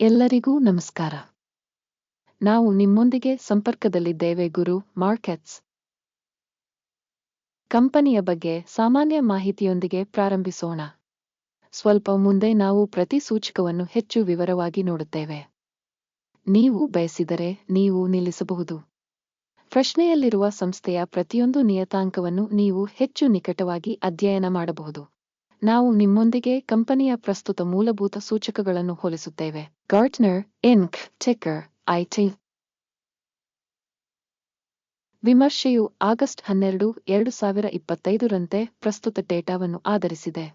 ಎಲ್ಲರಿಗೂ ನಮಸ್ಕಾರ. ನಾವು ನಿಮ್ಮೊಂದಿಗೆ ಸಂಪರ್ಕದಲ್ಲಿದ್ದೇವೆ ಗುರು ಮಾರ್ಕೆಟ್ಸ್. ಕಂಪನಿಯ ಬಗ್ಗೆ ಸಾಮಾನ್ಯ ಮಾಹಿತಿಯೊಂದಿಗೆ ಪ್ರಾರಂಭಿಸೋಣ. ಸ್ವಲ್ಪ ಮುಂದೆ ನಾವು ಪ್ರತಿ ಸೂಚಕವನ್ನು ಹೆಚ್ಚು ವಿವರವಾಗಿ ನೋಡುತ್ತೇವೆ. ನೀವು ಬಯಸಿದರೆ ನೀವು ನಿಲ್ಲಿಸಬಹುದು. ಪ್ರಶ್ನೆಯಲ್ಲಿರುವ ಸಂಸ್ಥೆಯ ಪ್ರತಿಯೊಂದು ನಿಯತಾಂಕವನ್ನು ನೀವು ಹೆಚ್ಚು ನಿಕಟವಾಗಿ ಅಧ್ಯಯನ ಮಾಡಬಹುದು. ನಾವು ನಿಮ್ಮೊಂದಿಗೆ ಕಂಪನಿಯ ಪ್ರಸ್ತುತ ಮೂಲಭೂತ ಸೂಚಕಗಳನ್ನು ಹೋಲಿಸುತ್ತೇವೆ. ಗಾರ್ಟ್ನರ್ ಇನ್ಕ್ ಚೆಕರ್ ಐಟಿ ವಿಮರ್ಶೆಯು ಆಗಸ್ಟ್ ಹನ್ನೆರಡು, ಎರಡು ಸಾವಿರ ಇಪ್ಪತ್ತೈದರಂತೆ ಪ್ರಸ್ತುತ ಡೇಟಾವನ್ನು ಆಧರಿಸಿದೆ.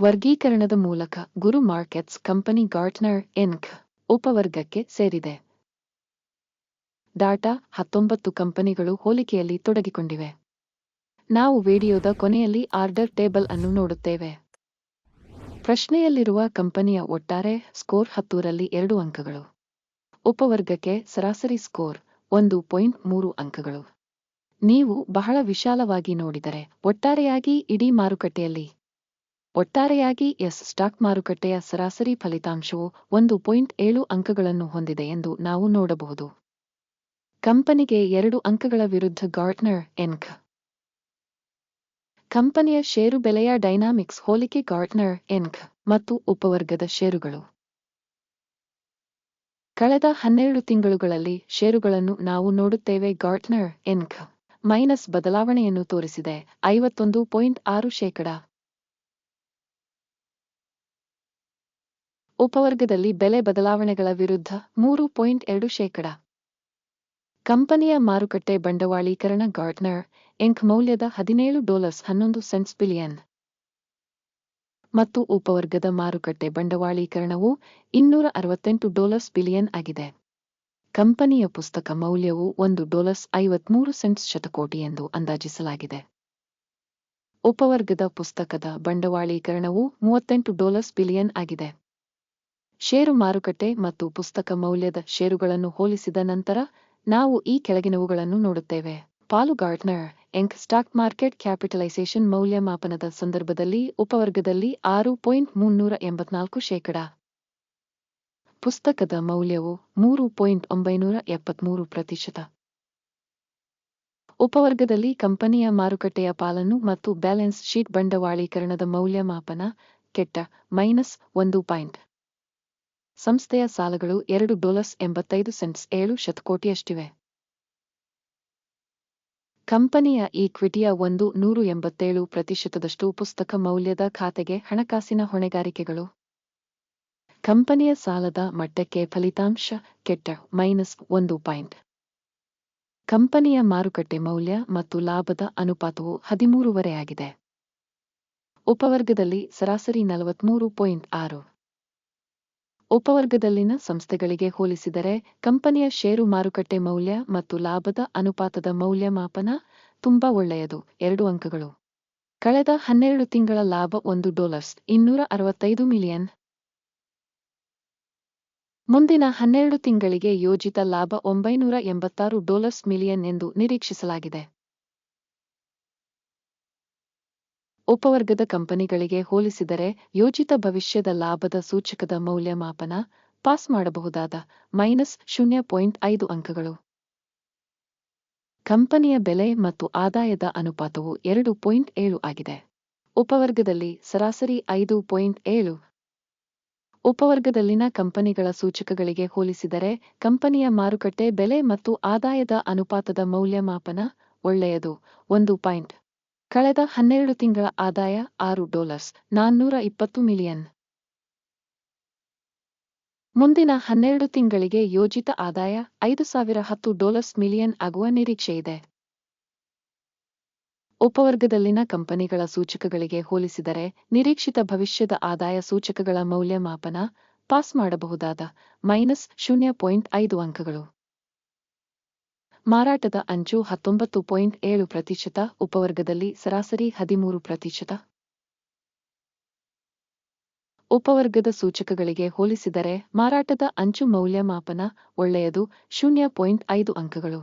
ವರ್ಗೀಕರಣದ ಮೂಲಕ Guru markets company Gartner Inc ಉಪವರ್ಗಕ್ಕೆ ಸೇರಿದೆ. ಡಾಟಾ ಹತ್ತೊಂಬತ್ತು ಕಂಪನಿಗಳು ಹೋಲಿಕೆಯಲ್ಲಿ ತೊಡಗಿಕೊಂಡಿವೆ. ನಾವು ವಿಡಿಯೋದ ಕೊನೆಯಲ್ಲಿ ಆರ್ಡರ್ ಟೇಬಲ್ ಅನ್ನು ನೋಡುತ್ತೇವೆ. ಪ್ರಶ್ನೆಯಲ್ಲಿರುವ ಕಂಪನಿಯ ಒಟ್ಟಾರೆ ಸ್ಕೋರ್ ಹತ್ತೂರಲ್ಲಿ ಎರಡು ಅಂಕಗಳು. ಉಪವರ್ಗಕ್ಕೆ ಸರಾಸರಿ ಸ್ಕೋರ್ ಒಂದು ಪಾಯಿಂಟ್ ಮೂರು ಅಂಕಗಳು. ನೀವು ಬಹಳ ವಿಶಾಲವಾಗಿ ನೋಡಿದರೆ ಒಟ್ಟಾರೆಯಾಗಿ ಇಡೀ ಮಾರುಕಟ್ಟೆಯಲ್ಲಿ. ಒಟ್ಟಾರೆಯಾಗಿ ಎಸ್ ಸ್ಟಾಕ್ ಮಾರುಕಟ್ಟೆಯ ಸರಾಸರಿ ಫಲಿತಾಂಶವು ಒಂದು ಪಾಯಿಂಟ್ ಏಳು ಅಂಕಗಳನ್ನು ಹೊಂದಿದೆ ಎಂದು ನಾವು ನೋಡಬಹುದು. ಕಂಪನಿಗೆ ಎರಡು ಅಂಕಗಳ ವಿರುದ್ಧ ಗಾರ್ಟ್ನರ್ ಎನ್ಕ್ ಕಂಪನಿಯ ಷೇರು ಬೆಲೆಯ ಡೈನಾಮಿಕ್ಸ್ ಹೋಲಿಕೆ ಗಾರ್ಟ್ನರ್ ಎನ್ಕ್ ಮತ್ತು ಉಪವರ್ಗದ ಷೇರುಗಳು. ಕಳೆದ ಹನ್ನೆರಡು ತಿಂಗಳುಗಳಲ್ಲಿ ಷೇರುಗಳನ್ನು ನಾವು ನೋಡುತ್ತೇವೆ ಗಾರ್ಟ್ನರ್ ಎನ್ಕ್ ಮೈನಸ್ ಬದಲಾವಣೆಯನ್ನು ತೋರಿಸಿದೆ, ಐವತ್ತೊಂದು ಪಾಯಿಂಟ್ ಆರು ಶೇಕಡ. ಉಪವರ್ಗದಲ್ಲಿ ಬೆಲೆ ಬದಲಾವಣೆಗಳ ವಿರುದ್ಧ ಮೂರು ಪಾಯಿಂಟ್ ಎರಡು ಶೇಕಡ. ಕಂಪನಿಯ ಮಾರುಕಟ್ಟೆ ಬಂಡವಾಳೀಕರಣ ಗಾರ್ಟ್ನರ್ ಎಂಕ್ ಮೌಲ್ಯದ ಹದಿನೇಳು ಡಾಲರ್ಸ್ ಹನ್ನೊಂದು ಸೆಂಟ್ಸ್ ಬಿಲಿಯನ್. ಮತ್ತು ಉಪವರ್ಗದ ಮಾರುಕಟ್ಟೆ ಬಂಡವಾಳೀಕರಣವು ಇನ್ನೂರ ಅರವತ್ತೆಂಟು ಡಾಲರ್ಸ್ ಬಿಲಿಯನ್ ಆಗಿದೆ. ಕಂಪನಿಯ ಪುಸ್ತಕ ಮೌಲ್ಯವು ಒಂದು ಡಾಲರ್ಸ್ ಐವತ್ಮೂರು ಸೆಂಟ್ಸ್ ಶತಕೋಟಿ ಎಂದು ಅಂದಾಜಿಸಲಾಗಿದೆ. ಉಪವರ್ಗದ ಪುಸ್ತಕದ ಬಂಡವಾಳೀಕರಣವು ಮೂವತ್ತೆಂಟು ಡಾಲರ್ಸ್ ಬಿಲಿಯನ್ ಆಗಿದೆ. ಷೇರು ಮಾರುಕಟ್ಟೆ ಮತ್ತು ಪುಸ್ತಕ ಮೌಲ್ಯದ ಷೇರುಗಳನ್ನು ಹೋಲಿಸಿದ ನಂತರ ನಾವು ಈ ಕೆಳಗಿನವುಗಳನ್ನು ನೋಡುತ್ತೇವೆ. ಪಾಲು ಗಾರ್ಟ್ನರ್ ಎಂಕ್ ಸ್ಟಾಕ್ ಮಾರ್ಕೆಟ್ ಕ್ಯಾಪಿಟಲೈಸೇಷನ್ ಮೌಲ್ಯಮಾಪನದ ಸಂದರ್ಭದಲ್ಲಿ ಉಪವರ್ಗದಲ್ಲಿ ಆರು ಪಾಯಿಂಟ್ ಮುನ್ನೂರ ಎಂಬತ್ನಾಲ್ಕು ಶೇಕಡ. ಪುಸ್ತಕದ ಮೌಲ್ಯವು ಮೂರು ಪಾಯಿಂಟ್ ಒಂಬೈನೂರ ಎಪ್ಪತ್ಮೂರು ಪ್ರತಿಶತ. ಉಪವರ್ಗದಲ್ಲಿ ಕಂಪನಿಯ ಮಾರುಕಟ್ಟೆಯ ಪಾಲನ್ನು ಮತ್ತು ಬ್ಯಾಲೆನ್ಸ್ ಶೀಟ್ ಬಂಡವಾಳೀಕರಣದ ಮೌಲ್ಯಮಾಪನ ಕೆಟ್ಟ, ಮೈನಸ್ ಒಂದು ಪಾಯಿಂಟ್. ಸಂಸ್ಥೆಯ ಸಾಲಗಳು ಎರಡು ಡಾಲರ್ಸ್ ಎಂಬತ್ತೈದು ಸೆಂಟ್ಸ್ ಏಳು ಶತಕೋಟಿಯಷ್ಟಿವೆ. ಕಂಪನಿಯ ಈಕ್ವಿಟಿಯ ಒಂದು ನೂರು ಎಂಬತ್ತೇಳು ಪ್ರತಿಶತದಷ್ಟು ಪುಸ್ತಕ ಮೌಲ್ಯದ ಖಾತೆಗೆ ಹಣಕಾಸಿನ ಹೊಣೆಗಾರಿಕೆಗಳು. ಕಂಪನಿಯ ಸಾಲದ ಮಟ್ಟಕ್ಕೆ ಫಲಿತಾಂಶ ಕೆಟ್ಟ ಮೈನಸ್ ಒಂದು ಪಾಯಿಂಟ್. ಕಂಪನಿಯ ಮಾರುಕಟ್ಟೆ ಮೌಲ್ಯ ಮತ್ತು ಲಾಭದ ಅನುಪಾತವು ಹದಿಮೂರುವರೆಯಾಗಿದೆ ಉಪವರ್ಗದಲ್ಲಿ ಸರಾಸರಿ ನಲವತ್ಮೂರು ಪಾಯಿಂಟ್ ಆರು. ಉಪವರ್ಗದಲ್ಲಿನ ಸಂಸ್ಥೆಗಳಿಗೆ ಹೋಲಿಸಿದರೆ, ಕಂಪನಿಯ ಷೇರು ಮಾರುಕಟ್ಟೆ ಮೌಲ್ಯ ಮತ್ತು ಲಾಭದ ಅನುಪಾತದ ಮೌಲ್ಯಮಾಪನ ತುಂಬಾ ಒಳ್ಳೆಯದು. ಎರಡು ಅಂಕಗಳು. ಕಳೆದ ಹನ್ನೆರಡು ತಿಂಗಳ ಲಾಭ ಒಂದು ಡಾಲರ್ಸ್ ಇನ್ನೂರ ಅರವತ್ತೈದು ಮಿಲಿಯನ್. ಮುಂದಿನ ಹನ್ನೆರಡು ತಿಂಗಳಿಗೆ ಯೋಜಿತ ಲಾಭ ಒಂಬೈನೂರ ಎಂಬತ್ತಾರು ಡಾಲರ್ಸ್ ಮಿಲಿಯನ್ ಎಂದು ನಿರೀಕ್ಷಿಸಲಾಗಿದೆ. ಉಪವರ್ಗದ ಕಂಪನಿಗಳಿಗೆ ಹೋಲಿಸಿದರೆ ಯೋಜಿತ ಭವಿಷ್ಯದ ಲಾಭದ ಸೂಚಕದ ಮೌಲ್ಯಮಾಪನ ಪಾಸ್ ಮಾಡಬಹುದಾದ ಮೈನಸ್ ಶೂನ್ಯ ಪಾಯಿಂಟ್ ಐದು ಅಂಕಗಳು. ಕಂಪನಿಯ ಬೆಲೆ ಮತ್ತು ಆದಾಯದ ಅನುಪಾತವು ಎರಡು ಪಾಯಿಂಟ್ ಏಳು ಆಗಿದೆ. ಉಪವರ್ಗದಲ್ಲಿ ಸರಾಸರಿ ಐದು ಪಾಯಿಂಟ್ ಏಳು. ಉಪವರ್ಗದಲ್ಲಿನ ಕಂಪನಿಗಳ ಸೂಚಕಗಳಿಗೆ ಹೋಲಿಸಿದರೆ ಕಂಪನಿಯ ಮಾರುಕಟ್ಟೆ ಬೆಲೆ ಮತ್ತು ಆದಾಯದ ಅನುಪಾತದ ಮೌಲ್ಯಮಾಪನ ಒಳ್ಳೆಯದು, ಒಂದು ಪಾಯಿಂಟ್. ಕಳೆದ ಹನ್ನೆರಡು ತಿಂಗಳ ಆದಾಯ ಆರು ಡಾಲರ್ಸ್, ನಾನ್ನೂರ ಇಪ್ಪತ್ತು ಮಿಲಿಯನ್. ಮುಂದಿನ ಹನ್ನೆರಡು ತಿಂಗಳಿಗೆ ಯೋಜಿತ ಆದಾಯ ಐದು ಸಾವಿರ ಹತ್ತು ಡಾಲರ್ಸ್ ಮಿಲಿಯನ್ ಆಗುವ ನಿರೀಕ್ಷೆಯಿದೆ ಉಪವರ್ಗದಲ್ಲಿನ ಕಂಪನಿಗಳ ಸೂಚಕಗಳಿಗೆ ಹೋಲಿಸಿದರೆ ನಿರೀಕ್ಷಿತ ಭವಿಷ್ಯದ ಆದಾಯ ಸೂಚಕಗಳ ಮೌಲ್ಯಮಾಪನ ಪಾಸ್ ಮಾಡಬಹುದಾದ ಮೈನಸ್ ಶೂನ್ಯ ಪಾಯಿಂಟ್ ಐದು ಅಂಕಗಳು. ಮಾರಾಟದ ಅಂಚು ಹತ್ತೊಂಬತ್ತು ಪಾಯಿಂಟ್ ಏಳು ಪ್ರತಿಶತ, ಉಪವರ್ಗದಲ್ಲಿ ಸರಾಸರಿ ಹದಿಮೂರು ಪ್ರತಿಶತ. ಉಪವರ್ಗದ ಸೂಚಕಗಳಿಗೆ ಹೋಲಿಸಿದರೆ ಮಾರಾಟದ ಅಂಚು ಮೌಲ್ಯಮಾಪನ ಒಳ್ಳೆಯದು, ಶೂನ್ಯ ಪಾಯಿಂಟ್ ಐದು ಅಂಕಗಳು.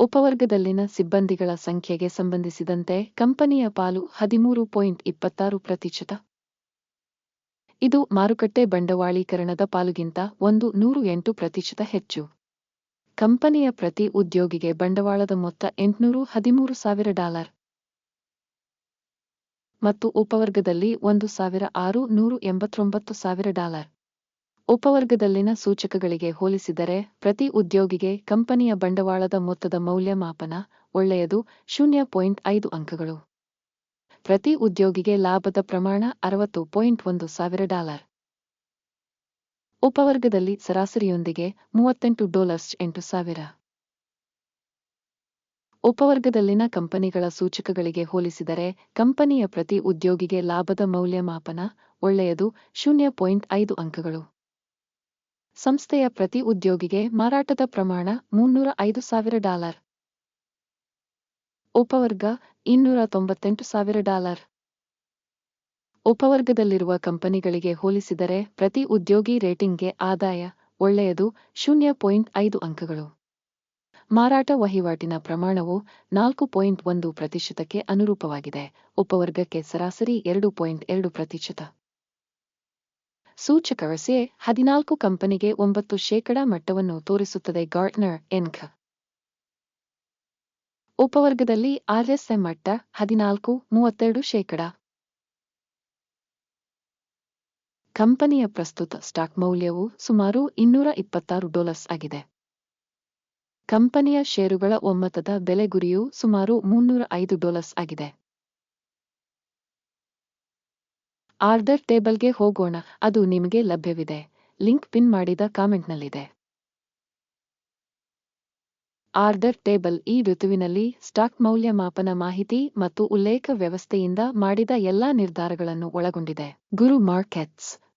ಉಪವರ್ಗದಲ್ಲಿನ ಸಿಬ್ಬಂದಿಗಳ ಸಂಖ್ಯೆಗೆ ಸಂಬಂಧಿಸಿದಂತೆ ಕಂಪನಿಯ ಪಾಲು ಹದಿಮೂರು ಪಾಯಿಂಟ್ ಇಪ್ಪತ್ತಾರು ಪ್ರತಿಶತ. ಇದು ಮಾರುಕಟ್ಟೆ ಬಂಡವಾಳೀಕರಣದ ಪಾಲುಗಿಂತ ಒಂದು ನೂರು ಎಂಟು ಪ್ರತಿಶತ ಹೆಚ್ಚು. ಕಂಪನಿಯ ಪ್ರತಿ ಉದ್ಯೋಗಿಗೆ ಬಂಡವಾಳದ ಮೊತ್ತ ಎಂಟುನೂರು ಹದಿಮೂರು ಸಾವಿರ ಡಾಲರ್. ಮತ್ತು ಉಪವರ್ಗದಲ್ಲಿ ಒಂದು ಸಾವಿರ ಆರು ನೂರು ಎಂಬತ್ತೊಂಬತ್ತು ಸಾವಿರ ಡಾಲರ್. ಉಪವರ್ಗದಲ್ಲಿನ ಸೂಚಕಗಳಿಗೆ ಹೋಲಿಸಿದರೆ ಪ್ರತಿ ಉದ್ಯೋಗಿಗೆ ಕಂಪನಿಯ ಬಂಡವಾಳದ ಮೊತ್ತದ ಮೌಲ್ಯಮಾಪನ ಒಳ್ಳೆಯದು ಶೂನ್ಯ ಪಾಯಿಂಟ್ ಐದು ಅಂಕಗಳು. ಪ್ರತಿ ಉದ್ಯೋಗಿಗೆ ಲಾಭದ ಪ್ರಮಾಣ ಅರವತ್ತು ಪಾಯಿಂಟ್ ಒಂದು ಸಾವಿರ ಡಾಲರ್. ಉಪವರ್ಗದಲ್ಲಿ ಸರಾಸರಿಯೊಂದಿಗೆ ಮೂವತ್ತೆಂಟು ಡಾಲರ್ಸ್ ಎಂಟು ಸಾವಿರ. ಉಪವರ್ಗದಲ್ಲಿನ ಕಂಪನಿಗಳ ಸೂಚಕಗಳಿಗೆ ಹೋಲಿಸಿದರೆ ಕಂಪನಿಯ ಪ್ರತಿ ಉದ್ಯೋಗಿಗೆ ಲಾಭದ ಮೌಲ್ಯಮಾಪನ ಒಳ್ಳೆಯದು ಶೂನ್ಯ ಪಾಯಿಂಟ್ ಐದು ಅಂಕಗಳು. ಸಂಸ್ಥೆಯ ಪ್ರತಿ ಉದ್ಯೋಗಿಗೆ ಮಾರಾಟದ ಪ್ರಮಾಣ ಮುನ್ನೂರ ಐದು ಸಾವಿರ ಡಾಲರ್. ಉಪವರ್ಗ ಇನ್ನೂರ ತೊಂಬತ್ತೆಂಟು ಸಾವಿರ ಡಾಲರ್. ಉಪವರ್ಗದಲ್ಲಿರುವ ಕಂಪನಿಗಳಿಗೆ ಹೋಲಿಸಿದರೆ ಪ್ರತಿ ಉದ್ಯೋಗಿ ರೇಟಿಂಗ್ಗೆ ಆದಾಯ ಒಳ್ಳೆಯದು, ಶೂನ್ಯ ಪಾಯಿಂಟ್ ಐದು ಅಂಕಗಳು. ಮಾರಾಟ ವಹಿವಾಟಿನ ಪ್ರಮಾಣವು ನಾಲ್ಕು ಪಾಯಿಂಟ್ ಒಂದು ಪ್ರತಿಶತಕ್ಕೆ ಅನುರೂಪವಾಗಿದೆ, ಉಪವರ್ಗಕ್ಕೆ ಸರಾಸರಿ ಎರಡು ಪಾಯಿಂಟ್ ಎರಡು ಪ್ರತಿಶತ. ಸೂಚಕ ವಸೆ ಹದಿನಾಲ್ಕು ಕಂಪನಿಗೆ ಒಂಬತ್ತು ಶೇಕಡಾ ಮಟ್ಟವನ್ನು ತೋರಿಸುತ್ತದೆ ಗಾರ್ಟ್ನರ್ ಎನ್ಖ ಉಪವರ್ಗದಲ್ಲಿ ಆರ್ಎಸ್ಎಂ ಮಟ್ಟ ಹದಿನಾಲ್ಕು, ಮೂವತ್ತೆರಡು ಶೇಕಡಾ. ಕಂಪನಿಯ ಪ್ರಸ್ತುತ ಸ್ಟಾಕ್ ಮೌಲ್ಯವು ಸುಮಾರು ಇನ್ನೂರ ಇಪ್ಪತ್ತಾರು ಡಾಲರ್ಸ್ ಆಗಿದೆ. ಕಂಪನಿಯ ಷೇರುಗಳ ಒಮ್ಮತದ ಬೆಲೆ ಗುರಿಯು ಸುಮಾರು ಮುನ್ನೂರ ಐದು ಡಾಲರ್ಸ್ ಆಗಿದೆ. ಆರ್ಡರ್ ಟೇಬಲ್ಗೆ ಹೋಗೋಣ, ಅದು ನಿಮಗೆ ಲಭ್ಯವಿದೆ, ಲಿಂಕ್ ಪಿನ್ ಮಾಡಿದ ಕಾಮೆಂಟ್ನಲ್ಲಿದೆ. ಆರ್ಡರ್ ಟೇಬಲ್ ಈ ಋತುವಿನಲ್ಲಿ ಸ್ಟಾಕ್ ಮೌಲ್ಯಮಾಪನ ಮಾಹಿತಿ ಮತ್ತು ಉಲ್ಲೇಖ ವ್ಯವಸ್ಥೆಯಿಂದ ಮಾಡಿದ ಎಲ್ಲಾ ನಿರ್ಧಾರಗಳನ್ನು ಒಳಗೊಂಡಿದೆ. ಗುರು ಮಾರ್ಕೆಟ್ಸ್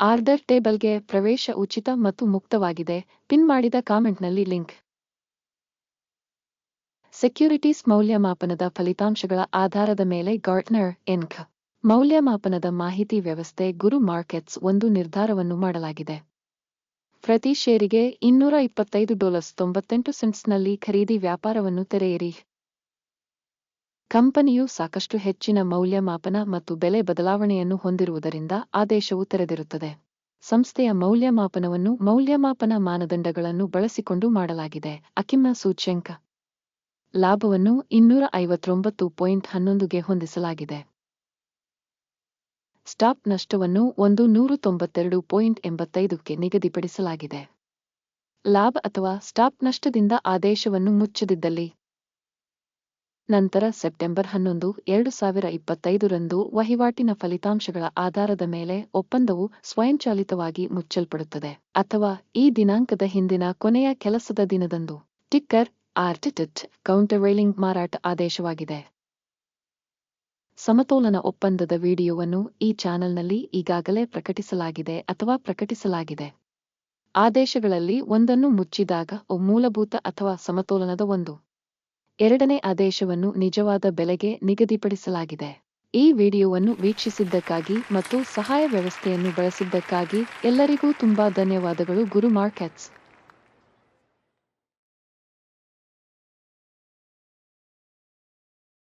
ಆರ್ಡರ್ ಟೇಬಲ್ಗೆ ಪ್ರವೇಶ ಉಚಿತ ಮತ್ತು ಮುಕ್ತವಾಗಿದೆ. ಪಿನ್ ಮಾಡಿದ ಕಾಮೆಂಟ್ನಲ್ಲಿ ಲಿಂಕ್. ಸೆಕ್ಯೂರಿಟೀಸ್ ಮೌಲ್ಯಮಾಪನದ ಫಲಿತಾಂಶಗಳ ಆಧಾರದ ಮೇಲೆ ಗಾರ್ಟ್ನರ್ ಎನ್ಕ್ ಮೌಲ್ಯಮಾಪನದ ಮಾಹಿತಿ ವ್ಯವಸ್ಥೆ ಗುರು ಮಾರ್ಕೆಟ್ಸ್ ಒಂದು ನಿರ್ಧಾರವನ್ನು ಮಾಡಲಾಗಿದೆ. ಪ್ರತಿ ಷೇರಿಗೆ ಇನ್ನೂರ ಇಪ್ಪತ್ತೈದು ಡಾಲರ್ಸ್ ತೊಂಬತ್ತೆಂಟು ಸೆಂಟ್ಸ್ನಲ್ಲಿ ಖರೀದಿ ವ್ಯಾಪಾರವನ್ನು ತೆರೆಯಿರಿ. ಕಂಪನಿಯು ಸಾಕಷ್ಟು ಹೆಚ್ಚಿನ ಮೌಲ್ಯಮಾಪನ ಮತ್ತು ಬೆಲೆ ಬದಲಾವಣೆಯನ್ನು ಹೊಂದಿರುವುದರಿಂದ ಆದೇಶವು ತೆರೆದಿರುತ್ತದೆ. ಸಂಸ್ಥೆಯ ಮೌಲ್ಯಮಾಪನವನ್ನು ಮೌಲ್ಯಮಾಪನ ಮಾನದಂಡಗಳನ್ನು ಬಳಸಿಕೊಂಡು ಮಾಡಲಾಗಿದೆ. ಅಕಿಮ್ನ ಸೂಚ್ಯಂಕ. ಲಾಭವನ್ನು ಇನ್ನೂರ ಐವತ್ತೊಂಬತ್ತು ಪಾಯಿಂಟ್ ಹನ್ನೊಂದುಗೆ ಹೊಂದಿಸಲಾಗಿದೆ. ಸ್ಟಾಪ್ ನಷ್ಟವನ್ನು ಒಂದು ನೂರು ತೊಂಬತ್ತೆರಡು ಪಾಯಿಂಟ್ ಎಂಬತ್ತೈದಕ್ಕೆ ನಿಗದಿಪಡಿಸಲಾಗಿದೆ. ಲಾಭ ಅಥವಾ ಸ್ಟಾಪ್ ನಷ್ಟದಿಂದ ಆದೇಶವನ್ನು ಮುಚ್ಚದಿದ್ದಲ್ಲಿ. ನಂತರ ಸೆಪ್ಟೆಂಬರ್ ಹನ್ನೊಂದು, ಎರಡು ಸಾವಿರ ಇಪ್ಪತ್ತೈದರಂದು ವಹಿವಾಟಿನ ಫಲಿತಾಂಶಗಳ ಆಧಾರದ ಮೇಲೆ ಒಪ್ಪಂದವು ಸ್ವಯಂಚಾಲಿತವಾಗಿ ಮುಚ್ಚಲ್ಪಡುತ್ತದೆ ಅಥವಾ ಈ ದಿನಾಂಕದ ಹಿಂದಿನ ಕೊನೆಯ ಕೆಲಸದ ದಿನದಂದು. ಟಿಕ್ಕರ್, ಆರ್ಟಿಟಿಟ್ ಕೌಂಟರ್ವೇಲಿಂಗ್ ಮಾರಾಟ ಆದೇಶವಾಗಿದೆ. ಸಮತೋಲನ ಒಪ್ಪಂದದ ವಿಡಿಯೋವನ್ನು ಈ ಚಾನೆಲ್ನಲ್ಲಿ ಈಗಾಗಲೇ ಪ್ರಕಟಿಸಲಾಗಿದೆ ಅಥವಾ ಪ್ರಕಟಿಸಲಾಗಿದೆ. ಆದೇಶಗಳಲ್ಲಿ ಒಂದನ್ನು ಮುಚ್ಚಿದಾಗ ಮೂಲಭೂತ ಅಥವಾ ಸಮತೋಲನದ ಒಂದು. ಎರಡನೇ ಆದೇಶವನ್ನು ನಿಜವಾದ ಬೆಲೆಗೆ ನಿಗದಿಪಡಿಸಲಾಗಿದೆ. ಈ ವಿಡಿಯೋವನ್ನು ವೀಕ್ಷಿಸಿದ್ದಕ್ಕಾಗಿ ಮತ್ತು ಸಹಾಯ ವ್ಯವಸ್ಥೆಯನ್ನು ಬಳಸಿದ್ದಕ್ಕಾಗಿ ಎಲ್ಲರಿಗೂ ತುಂಬಾ ಧನ್ಯವಾದಗಳು. ಗುರು ಮಾರ್ಕೆಟ್ಸ್